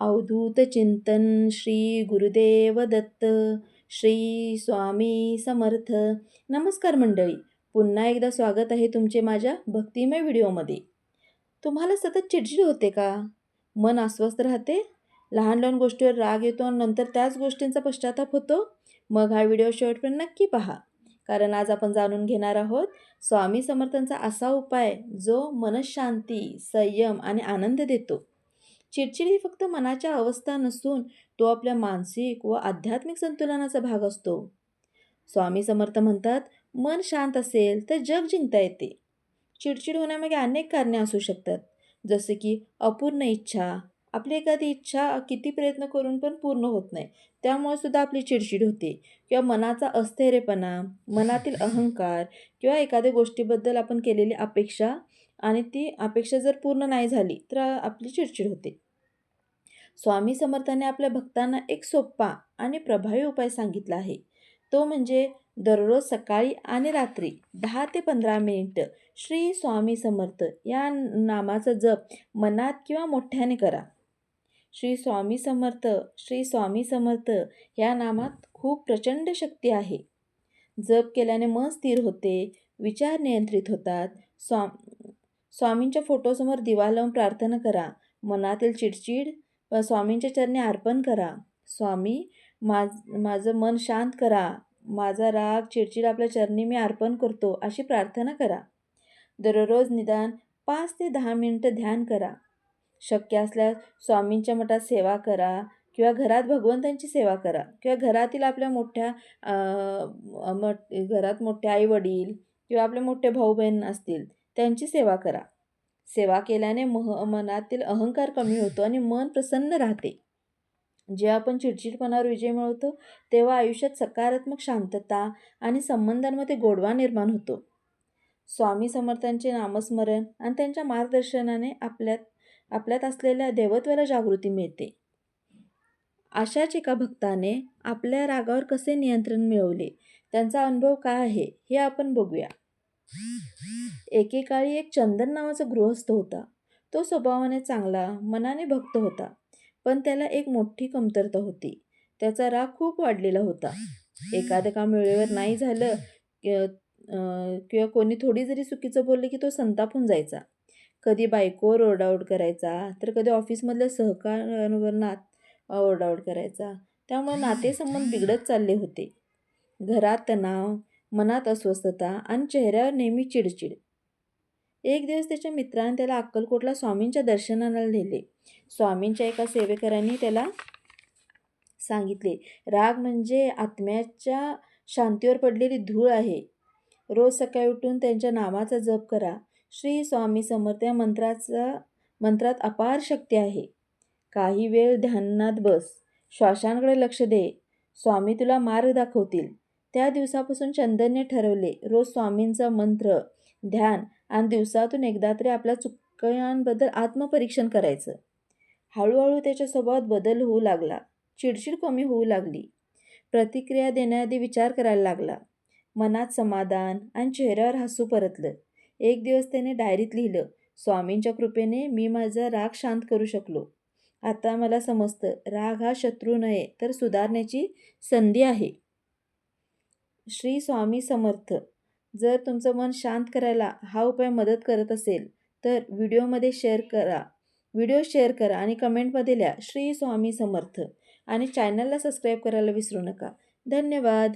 अवधूत चिंतन श्री गुरुदेव दत्त श्री स्वामी समर्थ. नमस्कार मंडळी पुन्हा एकदा स्वागत आहे तुमचे माझ्या भक्तिमय व्हिडिओमध्ये. तुम्हाला सतत चिडचिड होते का? मन अस्वस्थ राहते लहान लहान गोष्टीवर राग येतो आणि नंतर त्याच गोष्टींचा पश्चाताप होतो. मग हा व्हिडिओ शेवटपर्यंत नक्की पहा. कारण आज आपण जाणून घेणार आहोत स्वामी समर्थांचा असा उपाय जो मनशांती संयम आणि आनंद देतो. चिडचिड ही फक्त मनाच्या अवस्था नसून तो आपल्या मानसिक व आध्यात्मिक संतुलनाचा भाग असतो. स्वामी समर्थ म्हणतात मन शांत असेल तर जग जिंकता येते. चिडचिड होण्यामागे अनेक कारणे असू शकतात. जसे की अपूर्ण इच्छा आपली एखादी इच्छा किती प्रयत्न करून पण पूर्ण होत नाही त्यामुळे सुद्धा आपली चिडचिड होते. किंवा मनाचा अस्थैर्यपणा मनातील अहंकार किंवा एखाद्या गोष्टीबद्दल आपण केलेली अपेक्षा आणि ती अपेक्षा जर पूर्ण नाही झाली तर आपली चिडचिड होते. स्वामी समर्थाने आपल्या भक्तांना एक सोप्पा आणि प्रभावी उपाय सांगितला आहे. तो म्हणजे दररोज सकाळी आणि रात्री दहा ते पंधरा मिनिट श्री स्वामी समर्थ या नामाचा जप मनात किंवा मोठ्याने करा. श्री स्वामी समर्थ श्री स्वामी समर्थ या नामात खूप प्रचंड शक्ती आहे. जप केल्याने मन स्थिर होते विचार नियंत्रित होतात स्वा स्वामींच्या फोटोसमोर दिवा लावून प्रार्थना करा. मनातील चिडचिड स्वामींच्या चरणी अर्पण करा. स्वामी माझ माझं मन शांत करा. माझा राग चिडचिड आपल्या चरणी मी अर्पण करतो अशी प्रार्थना करा. दररोज निदान पाच ते दहा मिनटं ध्यान करा. शक्य असल्यास स्वामींच्या मठात सेवा करा किंवा घरात भगवंतांची सेवा करा किंवा घरातील आपल्या मोठ्या मठ घरात मोठे आईवडील किंवा आपले मोठे भाऊ बहीण असतील त्यांची सेवा करा. सेवा केल्याने मह मनातील अहंकार कमी होतो आणि मन प्रसन्न राहते. जेव्हा आपण चिडचिडपणावर विजय मिळवतो तेव्हा आयुष्यात सकारात्मक शांतता आणि संबंधांमध्ये गोडवा निर्माण होतो. स्वामी समर्थांचे नामस्मरण आणि त्यांच्या मार्गदर्शनाने आपल्यात आपल्यात असलेल्या देवत्वाला जागृती मिळते. अशाच एका भक्ताने आपल्या रागावर कसे नियंत्रण मिळवले? त्यांचा अनुभव काय आहे? हे आपण बघूया. एकेकाळी एक चंदन नावाचा गृहस्थ होता. तो स्वभावाने चांगला मनाने भक्त होता पण त्याला एक मोठी कमतरता होती. त्याचा राग खूप वाढलेला होता. एखादं काम वेळेवर नाही झालं किंवा कोणी थोडी जरी चुकीचं बोलले की तो संतापून जायचा. कधी बायकोवर ओरडाओरड करायचा तर कधी ऑफिसमधल्या सहकाऱ्यांवर नात ओरडाओरड करायचा. त्यामुळे नातेसंबंध बिघडत चालले होते. घरात तणाव मनात अस्वस्थता आणि चेहऱ्यावर नेहमी चिडचिड. एक दिवस त्याच्या मित्राने त्याला अक्कलकोटला स्वामींच्या दर्शनाला नेले. स्वामींच्या एका सेवेकरांनी त्याला सांगितले राग म्हणजे आत्म्याच्या शांतीवर पडलेली धूळ आहे. रोज सकाळी उठून त्यांच्या नामाचा जप करा. श्री स्वामी समर्थ या मंत्राचा मंत्रात अपार शक्ती आहे. काही वेळ ध्यानात बस. श्वासांकडे लक्ष दे. स्वामी तुला मार्ग दाखवतील. त्या दिवसापासून चंदनने ठरवले रोज स्वामींचा मंत्र ध्यान आणि दिवसातून एकदा तरी आपल्या चुकयांबद्दल आत्मपरीक्षण करायचं. हळूहळू त्याच्या स्वभावात बदल होऊ लागला. चिडचिड कमी होऊ लागली. प्रतिक्रिया देण्याआधी विचार करायला लागला. मनात समाधान आणि चेहऱ्यावर हसू परतलं. एक दिवस त्याने डायरीत लिहिलं स्वामींच्या कृपेने मी माझा राग शांत करू शकलो. आता मला समजतं राग हा शत्रू नये तर सुधारण्याची संधी आहे. श्री स्वामी समर्थ. जर तुमचं मन शांत करायला हा उपाय मदत करत असेल तर व्हिडिओमध्ये शेअर करा. व्हिडिओ शेअर करा आणि कमेंटमध्ये लिहा श्री स्वामी समर्थ. आणि चॅनलला सबस्क्राईब करायला विसरू नका. धन्यवाद.